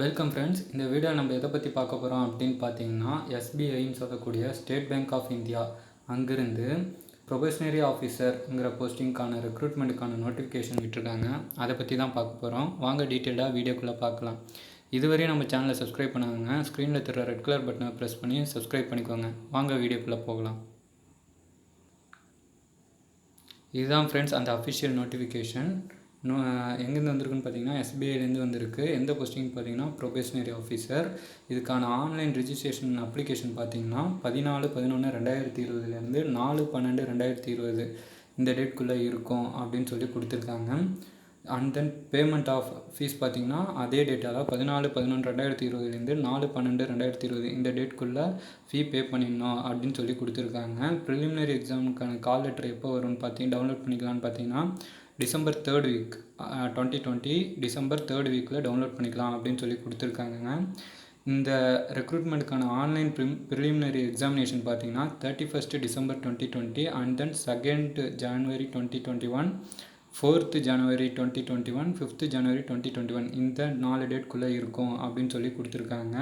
Welcome friends இந்த video நம்ம எதை பற்றி பார்க்க போகிறோம் அப்படின்னு பார்த்தீங்கன்னா எஸ்பிஐன்னு சொல்லக்கூடிய ஸ்டேட் பேங்க் ஆஃப் இந்தியா அங்கிருந்து ப்ரொபஷனரி ஆஃபீஸர்ங்கிற போஸ்டிங்க்கான ரெக்ரூட்மெண்ட்டுக்கான நோட்டிஃபிகேஷன் விட்டுருக்காங்க. அதை பற்றி தான் பார்க்க போகிறோம் வாங்க டீட்டெயிலாக வீடியோக்குள்ளே பார்க்கலாம். இதுவரையும் நம்ம சேனலை சப்ஸ்கிரைப் பண்ணாங்க ஸ்க்ரீனில் தெரிய ரெட் கலர் பட்டனை ப்ரெஸ் பண்ணி சப்ஸ்கிரைப் பண்ணிக்கோங்க. வாங்க வீடியோக்குள்ளே போகலாம். இதுதான் ஃப்ரெண்ட்ஸ் அந்த அஃபிஷியல் நோட்டிஃபிகேஷன் நோ எங்கேருந்து வந்திருக்குன்னு பார்த்தீங்கன்னா எஸ்பிஐலேருந்து வந்திருக்கு. எந்த போஸ்டிங் பார்த்தீங்கன்னா ப்ரொபேஷனரி ஆஃபீஸர் இதுக்கான ஆன்லைன் ரிஜிஸ்ட்ரேஷன் அப்ளிகேஷன் பார்த்தீங்கன்னா பதினாலு பதினொன்று ரெண்டாயிரத்தி இருபதுலேருந்து நாலு பன்னெண்டு ரெண்டாயிரத்தி இருபது இந்த டேட்குள்ளே இருக்கும் அப்படின்னு சொல்லி கொடுத்துருக்காங்க. And then payment of fees பார்த்தீங்கன்னா அதே டேட்டால் பதினாலு பதினொன்று ரெண்டாயிரத்தி இருபதுலேருந்து நாலு பன்னெண்டு ரெண்டாயிரத்தி இருபது இந்த டேட்குள்ளே ஃபீ பே பண்ணிடணும் அப்படின்னு சொல்லி கொடுத்துருக்காங்க. ப்ரிலிமினரி எக்ஸாமுக்கான கால் லெட்டர் எப்போ வரும்னு பார்த்தீங்க டவுன்லோட் பண்ணிக்கலாம்னு பார்த்தீங்கன்னா December third week twenty twenty December third வீக்கில் டவுன்லோட் பண்ணிக்கலாம் அப்படின்னு சொல்லி கொடுத்துருக்காங்க இந்த ரெக்ரூட்மெண்ட்டுக்கான ஆன்லைன் ப்ரிம் ப்ரிலிமினரி எக்ஸாமினேஷன் பார்த்தீங்கன்னா thirty first December twenty twenty and then second January twenty twenty one fourth January twenty twenty one fifth January twenty twenty one இந்த நாலு டேட்குள்ளே இருக்கும் அப்படின்னு சொல்லி கொடுத்துருக்காங்க.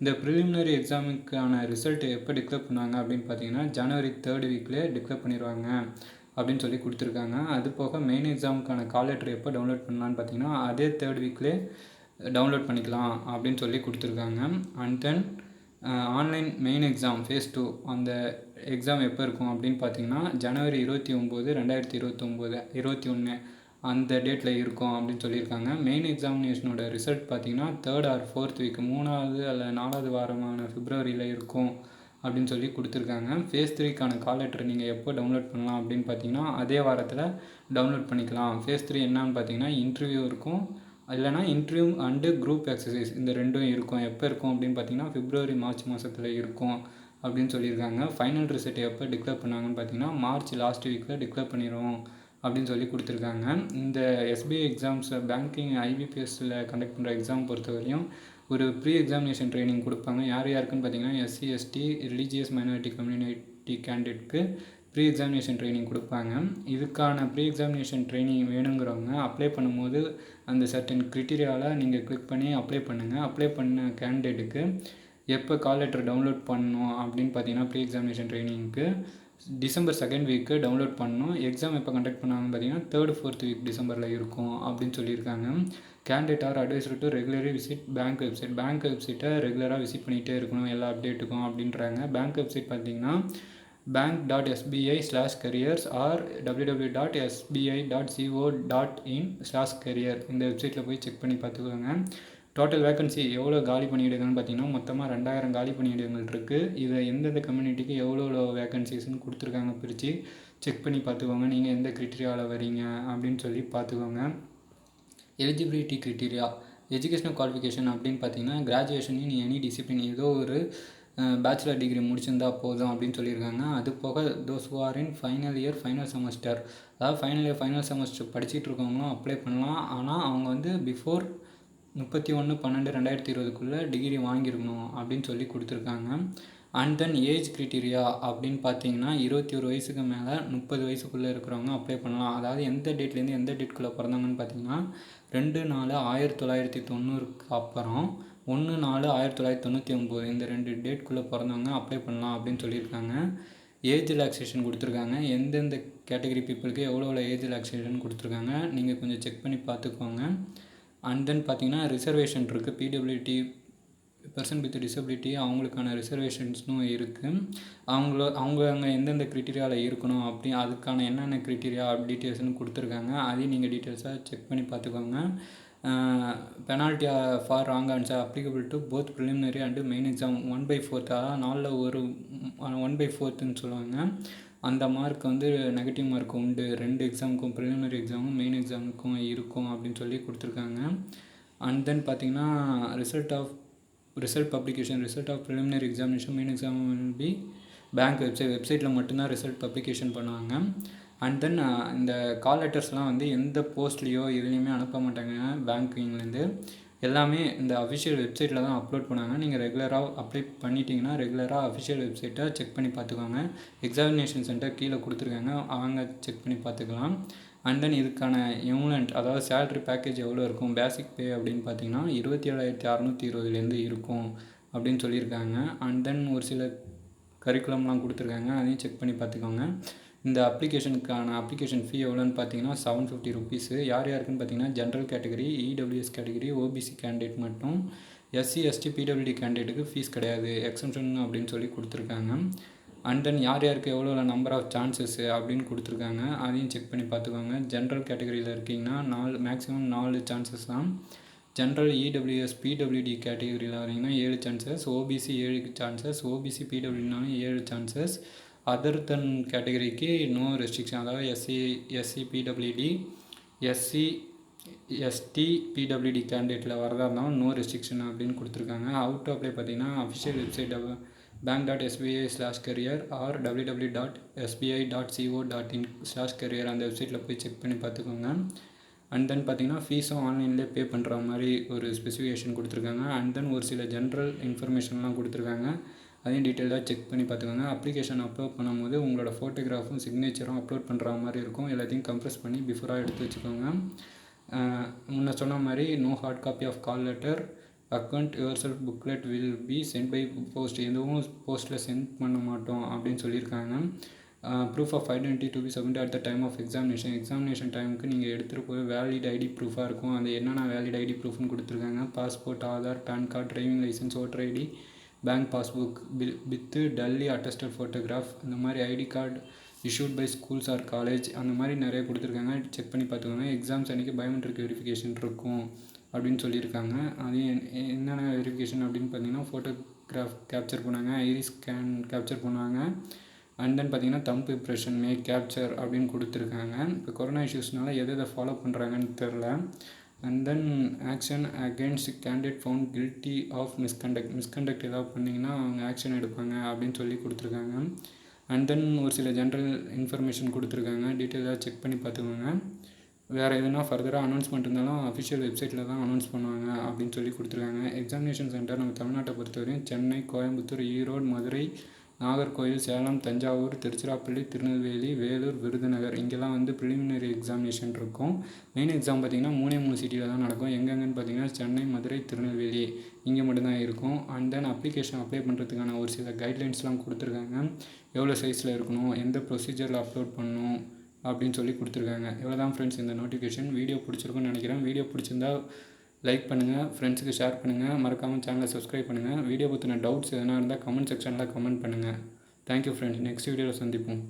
இந்த ப்ரிலிமினரி எக்ஸாமுக்கான ரிசல்ட் எப்போ டிக்ளேர் பண்ணுவாங்க அப்படின்னு பார்த்தீங்கன்னா ஜனவரி தேர்ட் வீக்லேயே டிக்ளேர் பண்ணிடுவாங்க அப்படின்னு சொல்லி கொடுத்துருக்காங்க. அது போக மெயின் எக்ஸாமுக்கான கால் லெட்டர் எப்போ டவுன்லோட் பண்ணலான்னு பார்த்தீங்கன்னா அதே தேர்ட் வீக்லேயே டவுன்லோட் பண்ணிக்கலாம் அப்படின்னு சொல்லி கொடுத்துருக்காங்க. And then online main exam phase two அந்த எக்ஸாம் எப்போ இருக்கும் அப்படின்னு பார்த்தீங்கன்னா ஜனவரி இருபத்தி ஒம்பது ரெண்டாயிரத்தி இருபத்தொம்போது இருபத்தி ஒன்று அந்த டேட்டில் இருக்கும் அப்படின்னு சொல்லியிருக்காங்க. மெயின் எக்ஸாமினேஷனோட ரிசல்ட் பார்த்தீங்கன்னா தேர்ட் ஆர் ஃபோர்த் வீக் மூணாவது அல்ல நாலாவது வாரமான பிப்ரவரியில் இருக்கும். அப்படின்னு சொல்லி கொடுத்துருக்காங்க. ஃபேஸ் த்ரீக்கான கால் லெட்டர் நீங்கள் எப்போ டவுன்லோட் பண்ணலாம் அப்படின்னு பார்த்தீங்கன்னா அதே வாரத்தில் டவுன்லோட் பண்ணிக்கலாம். ஃபேஸ் த்ரீ என்னன்னு பார்த்தீங்கன்னா இன்டர்வியூ இருக்கும். இல்லைனா இன்டர்வியூ அண்டு குரூப் எக்ஸசைஸ் இந்த ரெண்டும் இருக்கும். எப்போ இருக்கும் அப்படின்னு பார்த்தீங்கன்னா பிப்ரவரி மார்ச் மாதத்தில் இருக்கும் அப்படின்னு சொல்லியிருக்காங்க. ஃபைனல் ரிசல்ட் எப்போ டிக்ளேர் பண்ணாங்கன்னு பார்த்தீங்கன்னா மார்ச் லாஸ்ட் வீக்கில் டிக்ளேர் பண்ணிடுவோம் அப்படின்னு சொல்லி கொடுத்துருக்காங்க. இந்த எஸ்பிஐ எக்ஸாம்ஸ் பேங்கிங் ஐபிபிஎஸ்சில் கண்டக்ட் பண்ணுற எக்ஸாம் பொறுத்தவரையும் ஒரு ப்ரீ எக்ஸாமினேஷன் ட்ரைனிங் கொடுப்பாங்க. யார் யாருக்குன்னு பார்த்தீங்கன்னா SC ST religious minority community கேண்டிடேட்க்கு pre examination training கொடுப்பாங்க. இதுக்கான ப்ரீ எக்ஸாமினேஷன் ட்ரைனிங் வேணுங்கிறவங்க அப்ளை பண்ணும்போது அந்த சர்டன் க்ரிட்டீரியாவில் நீங்கள் கிளிக் பண்ணி அப்ளை பண்ணுங்கள் அப்ளை பண்ண கேண்டிடேட்டுக்கு எப்போ கால் லெட்டர் டவுன்லோட் பண்ணணும் அப்படின்னு பார்த்தீங்கன்னா ப்ரீ எக்ஸாமினேஷன் ட்ரைனிங்க்கு டிசம்பர் செகண்ட் வீக்கு டவுன்லோட் பண்ணணும். எக்ஸாம் எப்போ கண்டக்ட் பண்ணாங்கன்னு பார்த்தீங்கன்னா தேர்ட் ஃபோர்த் வீக் டிசம்பரில் இருக்கும் அப்படின்னு சொல்லியிருக்காங்க. Candidate are advised to regularly visit bank website bank வெப்சைட்டை ரெகுலராக விசிட் பண்ணிகிட்டே இருக்கணும் எல்லா அப்டேட்டுக்கும் அப்படின்றாங்க. பேங்க் வெப்சைட் பார்த்தீங்கன்னா bank dot SBI slash careers or W W dot SBI dot co dot in slash career இந்த வெப்சைட்டில் போய் செக் பண்ணி பார்த்துக்கோங்க. டோட்டல் வேக்கன்சி எவ்வளோ காலி பணியிடங்கள்னு பார்த்தீங்கன்னா மொத்தமாக ரெண்டாயிரம் காலி பணியிடங்கள் இருக்குது இதை எந்தெந்த கம்யூனிட்டிக்கு எவ்வளோ எவ்வளோ வேக்கன்சிஸ்ன்னு கொடுத்துருக்காங்க பிரித்து செக் பண்ணி பார்த்துக்கோங்க. நீங்கள் எந்த க்ரிட்டீரியாவில் வரீங்க அப்படின்னு சொல்லி பார்த்துக்கோங்க. எலிஜிபிலிட்டி க்ரிட்டீரியா எஜுகேஷனல் குவாலிஃபிகேஷன் அப்படின்னு பார்த்தீங்கன்னா கிராஜுவேஷன் இன் எனி டிசிப்ளின் ஏதோ ஒரு பேச்சுலர் டிகிரி முடிச்சிருந்தா போதும் அப்படின்னு சொல்லியிருக்காங்க. அது போக those who are in final year final semester அதாவது ஃபைனல் இயர் ஃபைனல் செமஸ்டர் படிச்சுட்டு இருக்கவங்களும் அப்ளை பண்ணலாம். ஆனால் அவங்க வந்து பிஃபோர் முப்பத்தி ஒன்று பன்னெண்டு ரெண்டாயிரத்தி இருபதுக்குள்ளே டிகிரி வாங்கியிருக்கணும் அப்படின்னு சொல்லி கொடுத்துருக்காங்க. அண்ட் தென் ஏஜ் க்ரிட்டீரியா அப்படின்னு பார்த்தீங்கன்னா இருபத்தி ஒரு வயசுக்கு மேலே முப்பது வயசுக்குள்ளே இருக்கிறவங்க அப்ளை பண்ணலாம். அதாவது எந்த டேட்லேருந்து எந்த டேட்குள்ளே பிறந்தாங்கன்னு பார்த்தீங்கன்னா ரெண்டு நாலு ஆயிரத்தி தொள்ளாயிரத்தி தொண்ணூறுக்கு அப்புறம் ஒன்று நாலு ஆயிரத்தி தொள்ளாயிரத்தி தொண்ணூற்றி ஒம்பது இந்த ரெண்டு டேட்குள்ளே பிறந்தவங்க அப்ளை பண்ணலாம் அப்படின்னு சொல்லியிருக்காங்க. ஏஜ் ரிலாக்ஸேஷன் கொடுத்துருக்காங்க. எந்தெந்த கேட்டகரி பீப்புளுக்கு எவ்வளோ எவ்வளோ ஏஜ் ரிலாக்ஸேஷன் கொடுத்துருக்காங்க நீங்கள் கொஞ்சம் செக் பண்ணி பார்த்துக்கோங்க. அண்ட் தென் பார்த்தீங்கன்னா ரிசர்வேஷன் இருக்குது பிடபிள்யூடி பர்சன் வித் டிசபிலிட்டி அவங்களுக்கான ரிசர்வேஷன்ஸும் இருக்குது அவங்கள அவங்க அங்கே எந்தெந்த க்ரிட்டீரியாவில் இருக்கணும் அப்படி அதுக்கான என்னென்ன க்ரிட்டீரியா டீட்டெயில்ஸ்னு கொடுத்துருக்காங்க. அதையும் நீங்கள் டீட்டெயில்ஸாக செக் பண்ணி பார்த்துக்கோங்க. Penalty for wrong answer applicable to both preliminary and main exam one by ஃபோர்த்தாக நாளில் நாலில் ஒரு ஒன் பை ஃபோர்த்துன்னு சொல்லுவாங்க. அந்த மார்க் வந்து நெகட்டிவ் மார்க் உண்டு. ரெண்டு எக்ஸாமுக்கும் ப்ரிலிமினரி எக்ஸாமும் மெயின் எக்ஸாமுக்கும் இருக்கும் அப்படின்னு சொல்லி கொடுத்துருக்காங்க. அண்ட் தென் பார்த்தீங்கன்னா result of result publication result of preliminary examination main exam will be bank website வெப்சைட்டில் மட்டும்தான் ரிசல்ட் பப்ளிகேஷன் பண்ணுவாங்க. அண்ட் தென் இந்த கால் லெட்டர்ஸ்லாம் வந்து எந்த போஸ்ட்லேயோ எதுலேயுமே அனுப்ப மாட்டாங்க. பேங்கிங்லேருந்து எல்லாமே இந்த அஃபிஷியல் வெப்சைட்டில் தான் அப்லோட் பண்ணாங்க. நீங்கள் ரெகுலராக அப்ளை பண்ணிட்டீங்கன்னா ரெகுலராக அஃபிஷியல் வெப்சைட்டை செக் பண்ணி பார்த்துக்கோங்க. எக்ஸாமினேஷன் சென்டர் கீழே கொடுத்துருக்காங்க. அவங்க செக் பண்ணி பார்த்துக்கலாம். அண்ட் தென் இதுக்கான எமுலண்ட் அதாவது சேலரி பேக்கேஜ் எவ்வளோ இருக்கும்? பேசிக் பே அப்படின்னு பார்த்தீங்கன்னா இருபத்தி ஏழாயிரத்தி அறநூற்றி இருபதுலேருந்து இருக்கும் அப்படின்னு சொல்லியிருக்காங்க. அண்ட் தென் ஒரு சில கரிக்குலம்லாம் கொடுத்துருக்காங்க. அதையும் செக் பண்ணி பார்த்துக்கோங்க. இந்த அப்ளிகேஷனுக்கான அப்ளிகேஷன் ஃபீ எவ்வளோன்னு பார்த்தீங்கன்னா செவன் ஃபிஃப்டி ருபீஸு யார் யாருக்குன்னு பார்த்தீங்கன்னா general category EWS category OBC candidate மட்டும். எஸ்சி எஸ்டி பிடபிள்யூடி கேண்டிடேட்டுக்கு ஃபீஸ் கிடையாது. எக்ஸம்ஷன் அப்படின்னு சொல்லி கொடுத்துருக்காங்க. அண்ட் தென் யார் யாருக்கு எவ்வளோ நம்பர் ஆஃப் சான்சஸ்ஸு அப்படின்னு கொடுத்துருக்காங்க அதையும் செக் பண்ணி பார்த்துக்கோங்க. ஜென்ரல் கேட்டகரியில் இருக்கீங்கன்னா நாலு மேக்ஸிமம் நாலு சான்சஸ் தான். ஜென்ரல் இடபிள்யூஎஸ் பிடபிள்யூடி கேட்டகரியில் வரீங்கன்னா ஏழு சான்சஸ் ஓபிசி ஏழு சான்சஸ் ஓபிசி பிடபிள்யூனாலும் ஏழு சான்சஸ் அதர் தென் கேட்டகரிக்கு நோ ரெஸ்ட்ரிக்ஷன் அதாவது SC SC PWD SC ST PWD கேண்டிடேட்டில் வரதா இருந்தாலும் நோ ரெஸ்ட்ரிக்ஷன் அப்படின்னு கொடுத்துருக்காங்க. அவுட் அப்ளை பார்த்தீங்கன்னா official website bank dot SBI slash career or W W dot SBI dot co dot in slash career அந்த வெப்சைட்டில் போய் செக் பண்ணி பார்த்துக்கோங்க. அண்ட் தென் பார்த்தீங்கன்னா ஃபீஸும் ஆன்லைன்லேயே பே பண்ணுற மாதிரி ஒரு ஸ்பெசிஃபிகேஷன் கொடுத்துருக்காங்க. அண்ட் தென் ஒரு சில ஜென்ரல் இன்ஃபர்மேஷன்லாம் கொடுத்துருக்காங்க. அதையும் டீட்டெயிலாக செக் பண்ணி பார்த்துக்கோங்க. அப்ளிகேஷன் அப்லோட் பண்ணும்போது உங்களோட ஃபோட்டோகிராஃபும் சிக்னேச்சரும் அப்லோட் பண்ணுற மாதிரி இருக்கும். எல்லாத்தையும் கம்ப்ரெஸ் பண்ணி பிஃபோராக எடுத்து வச்சுக்கோங்க. முன்ன சொன்ன மாதிரி no hard copy of call letter account yourself booklet will be sent by post எதுவும் போஸ்ட்டில் சென்ட் பண்ண மாட்டோம் அப்படின்னு சொல்லியிருக்காங்க. Proof of identity to be submit at the time of examination examination டைமுக்கு நீங்கள் எடுத்துகிட்டு போய் வேலிட் ஐடி ப்ரூஃபாக இருக்கும். அது என்னென்ன வேலிட் ஐடி ப்ரூஃப்னு கொடுத்துருக்காங்க. Passport Aadhaar PAN card driving licence voter ID bank passbook bill with duly attested photograph இந்த மாதிரி ID card issued by schools or college அந்த மாதிரி நிறைய கொடுத்துருக்காங்க. செக் பண்ணி பார்த்துக்கோங்க. எக்ஸாம்ஸ் அன்றைக்கி பயோமெட்ரிக் வெரிஃபிகேஷன் இருக்கும் அப்படின்னு சொல்லியிருக்காங்க. அது என்னென்ன வெரிஃபிகேஷன் அப்படின்னு பார்த்தீங்கன்னா ஃபோட்டோகிராஃப் கேப்சர் பண்ணாங்க ஐரி ஸ்கேன் கேப்சர் பண்ணுவாங்க. அண்ட் தென் பார்த்தீங்கன்னா தம்ப் இம்ப்ரெஷன் மே கேப்சர் அப்படின்னு கொடுத்துருக்காங்க. இப்போ கொரோனா இஷ்யூஸ்னால எதை எதை ஃபாலோ பண்ணுறாங்கன்னு தெரில and then action against candidate found guilty of misconduct misconduct ஏதாவது பண்ணிங்கன்னா அவங்க ஆக்ஷன் எடுப்பாங்க அப்படின்னு சொல்லி கொடுத்துருக்காங்க. அண்ட் தென் ஒரு சில ஜென்ரல் இன்ஃபர்மேஷன் கொடுத்துருக்காங்க. டீட்டெயிலாக செக் பண்ணி பார்த்துக்கோங்க. வேறு எதுனா ஃபர்தராக அனௌன்ஸ்மெண்ட் இருந்தாலும் அஃபிஷியல் வெப்சைட்டில் தான் அனௌன்ஸ் பண்ணுவாங்க அப்படின்னு சொல்லி கொடுத்துருக்காங்க. எக்ஸாமினேஷன் சென்டர் நம்ம தமிழ்நாட்டை பொறுத்தவரையும் சென்னை கோயம்புத்தூர் ஈரோடு மதுரை நாகர்கோவில் சேலம் தஞ்சாவூர் திருச்சிராப்பள்ளி திருநெல்வேலி வேலூர் விருதுநகர் இங்கெல்லாம் வந்து ப்ரிலிமினரி எக்ஸாமினேஷன் இருக்கும். மெயின் எக்ஸாம் பார்த்திங்கன்னா மூணே மூணு சிட்டியில் தான் நடக்கும். எங்கெங்கன்னு பார்த்தீங்கன்னா சென்னை மதுரை திருநெல்வேலி இங்கே மட்டும்தான் இருக்கும். அண்ட் தென் அப்ளிகேஷன் அப்ளை பண்ணுறதுக்கான ஒரு சில கைட்லைன்ஸ்லாம் கொடுத்துருக்காங்க. எவ்வளோ சைஸில் இருக்கணும் எந்த ப்ரொசீஜரில் அப்லோட் பண்ணணும் அப்படின்னு சொல்லி கொடுத்துருக்காங்க. இவ்வளோ தான் ஃப்ரெண்ட்ஸ் இந்த நோட்டிஃபிகேஷன் வீடியோ பிடிச்சிருக்குன்னு நினைக்கிறேன். வீடியோ பிடிச்சிருந்தா லைக் பண்ணுங்கள் ஃப்ரெண்ட்ஸுக்கு ஷேர் பண்ணுங்கள் மறக்காமல் சேனலை சப்ஸ்கிரைப் பண்ணுங்கள் வீடியோ பற்றின டவுட்ஸ் எதனா இருந்தால் கமெண்ட் செக்ஷனில் கமெண்ட் பண்ணுங்கள் தேங்க்யூ ஃப்ரெண்ட்ஸ் நெக்ஸ்ட் வீடியோவில் சந்திப்போம்.